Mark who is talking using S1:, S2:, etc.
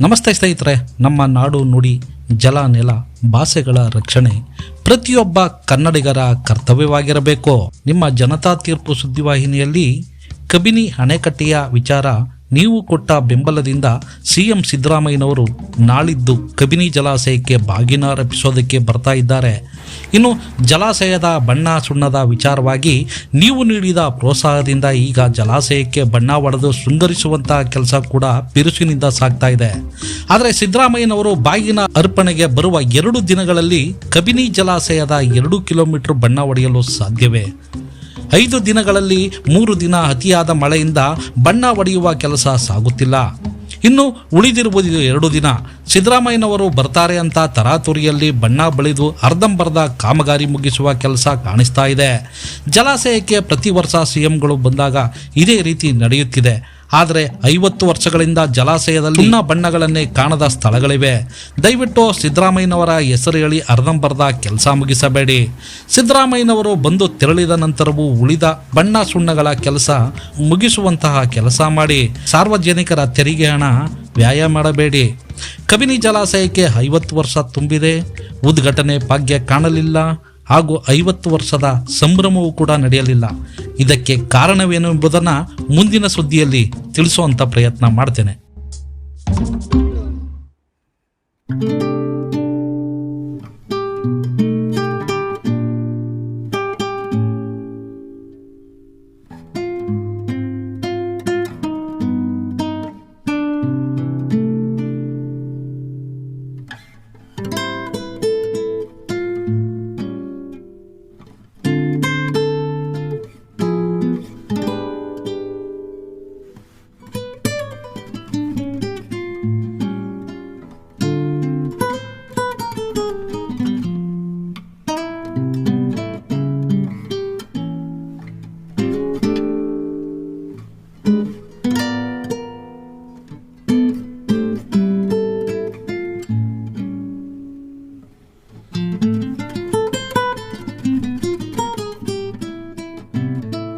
S1: ನಮಸ್ತೆ ಸ್ನೇಹಿತರೆ, ನಮ್ಮ ನಾಡು ನುಡಿ, ಜಲ ನೆಲ, ಭಾಷೆಗಳ ರಕ್ಷಣೆ ಪ್ರತಿಯೊಬ್ಬ ಕನ್ನಡಿಗರ ಕರ್ತವ್ಯವಾಗಿರಬೇಕು. ನಿಮ್ಮ ಜನತಾ ತೀರ್ಪು ಸುದ್ದಿವಾಹಿನಿಯಲ್ಲಿ ಕಬಿನಿ ಅಣೆಕಟ್ಟೆಯ ವಿಚಾರ ನೀವು ಕೊಟ್ಟ ಬೆಂಬಲದಿಂದ ಸಿಎಂ ಸಿದ್ದರಾಮಯ್ಯನವರು ನಾಳಿದ್ದು ಕಬಿನಿ ಜಲಾಶಯಕ್ಕೆ ಬಾಗಿನ ಅರ್ಪಿಸೋದಕ್ಕೆ ಬರ್ತಾ ಇದ್ದಾರೆ. ಇನ್ನು ಜಲಾಶಯದ ಬಣ್ಣ ಸುಣ್ಣದ ವಿಚಾರವಾಗಿ ನೀವು ನೀಡಿದ ಪ್ರೋತ್ಸಾಹದಿಂದ ಈಗ ಜಲಾಶಯಕ್ಕೆ ಬಣ್ಣ ಒಡೆದು ಶೃಂಗರಿಸುವಂತಹ ಕೆಲಸ ಕೂಡ ಬಿರುಸಿನಿಂದ ಸಾಗ್ತಾ ಇದೆ. ಆದರೆ ಸಿದ್ದರಾಮಯ್ಯನವರು ಬಾಗಿನ ಅರ್ಪಣೆಗೆ ಬರುವ ಎರಡು ದಿನಗಳಲ್ಲಿ ಕಬಿನಿ ಜಲಾಶಯದ ಎರಡು ಕಿಲೋಮೀಟರ್ ಬಣ್ಣ ಹೊಡೆಯಲು ಸಾಧ್ಯವೇ? ಐದು ದಿನಗಳಲ್ಲಿ ಮೂರು ದಿನ ಅತಿಯಾದ ಮಳೆಯಿಂದ ಬಣ್ಣ ಒಡೆಯುವ ಕೆಲಸ ಸಾಗುತ್ತಿಲ್ಲ. ಇನ್ನು ಉಳಿದಿರುವುದು ಎರಡು ದಿನ. ಸಿದ್ದರಾಮಯ್ಯನವರು ಬರ್ತಾರೆ ಅಂತ ತರಾತುರಿಯಲ್ಲಿ ಬಣ್ಣ ಬಳಿದು ಅರ್ಧಂಬರ್ಧ ಕಾಮಗಾರಿ ಮುಗಿಸುವ ಕೆಲಸ ಕಾಣಿಸ್ತಾ ಇದೆ. ಜಲಾಶಯಕ್ಕೆ ಪ್ರತಿ ವರ್ಷ ಸಿಎಂಗಳು ಬಂದಾಗ ಇದೇ ರೀತಿ ನಡೆಯುತ್ತಿದೆ. ಆದರೆ ಐವತ್ತು ವರ್ಷಗಳಿಂದ ಜಲಾಶಯದಲ್ಲಿ ಇನ್ನ ಬಣ್ಣಗಳನ್ನೇ ಕಾಣದ ಸ್ಥಳಗಳಿವೆ. ದಯವಿಟ್ಟು ಸಿದ್ದರಾಮಯ್ಯನವರ ಹೆಸರು ಹೇಳಿ ಅರ್ಧಂಬರ್ಧ ಕೆಲಸ ಮುಗಿಸಬೇಡಿ. ಸಿದ್ದರಾಮಯ್ಯನವರು ಬಂದು ತೆರಳಿದ ನಂತರವೂ ಉಳಿದ ಬಣ್ಣ ಸುಣ್ಣಗಳ ಕೆಲಸ ಮುಗಿಸುವಂತಹ ಕೆಲಸ ಮಾಡಿ. ಸಾರ್ವಜನಿಕರ ತೆರಿಗೆ ಹಣ ವ್ಯಾಯ ಮಾಡಬೇಡಿ. ಕಬಿನಿ ಜಲಾಶಯಕ್ಕೆ ಐವತ್ತು ವರ್ಷ ತುಂಬಿದೆ. ಉದ್ಘಾಟನೆ ಭಾಗ್ಯ ಕಾಣಲಿಲ್ಲ. ಹಾಗೂ ಐವತ್ತು ವರ್ಷದ ಸಂಭ್ರಮವೂ ಕೂಡ ನಡೆಯಲಿಲ್ಲ. ಇದಕ್ಕೆ ಕಾರಣವೇನು ಎಂಬುದನ್ನು ಮುಂದಿನ ಸುದ್ದಿಯಲ್ಲಿ ತಿಳಿಸುವಂಥ ಪ್ರಯತ್ನ ಮಾಡ್ತೇನೆ.